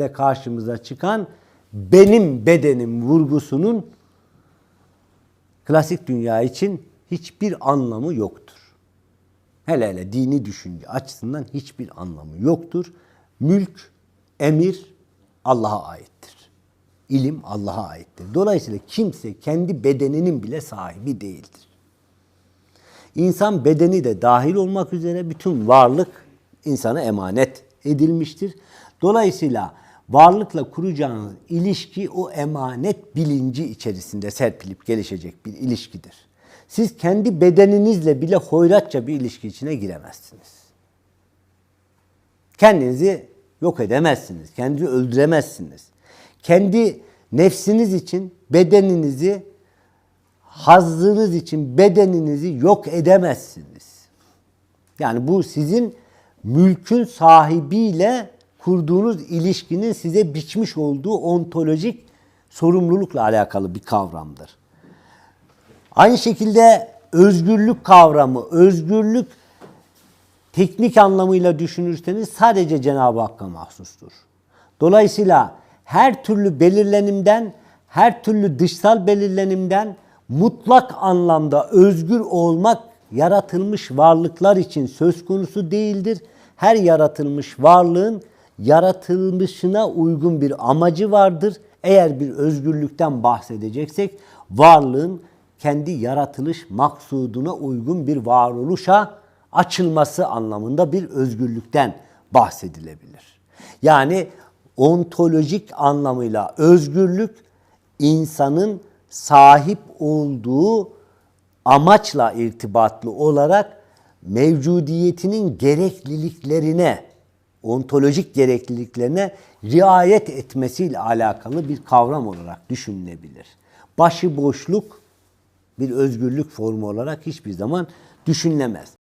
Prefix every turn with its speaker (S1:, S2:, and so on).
S1: de karşımıza çıkan benim bedenim vurgusunun klasik dünya için hiçbir anlamı yoktur. Hele hele dini düşünce açısından hiçbir anlamı yoktur. Mülk, emir Allah'a aittir. İlim Allah'a aittir. Dolayısıyla kimse kendi bedeninin bile sahibi değildir. İnsan bedeni de dahil olmak üzere bütün varlık insana emanet edilmiştir. Dolayısıyla varlıkla kuracağınız ilişki o emanet bilinci içerisinde serpilip gelişecek bir ilişkidir. Siz kendi bedeninizle bile hoyratça bir ilişki içine giremezsiniz. Kendinizi yok edemezsiniz. Kendinizi öldüremezsiniz. Kendi nefsiniz için bedeninizi hazzınız için bedeninizi yok edemezsiniz. Yani bu sizin mülkün sahibiyle kurduğunuz ilişkinin size biçmiş olduğu ontolojik sorumlulukla alakalı bir kavramdır. Aynı şekilde özgürlük kavramı, özgürlük teknik anlamıyla düşünürseniz sadece Cenab-ı Hakk'a mahsustur. Dolayısıyla her türlü belirlenimden, her türlü dışsal belirlenimden mutlak anlamda özgür olmak yaratılmış varlıklar için söz konusu değildir. Her yaratılmış varlığın yaratılmışına uygun bir amacı vardır. Eğer bir özgürlükten bahsedeceksek varlığın kendi yaratılış maksuduna uygun bir varoluşa açılması anlamında bir özgürlükten bahsedilebilir. Yani ontolojik anlamıyla özgürlük insanın sahip olduğu amaçla irtibatlı olarak mevcudiyetinin gerekliliklerine, ontolojik gerekliliklerine riayet etmesiyle alakalı bir kavram olarak düşünülebilir. Başıboşluk bir özgürlük formu olarak hiçbir zaman düşünülemez.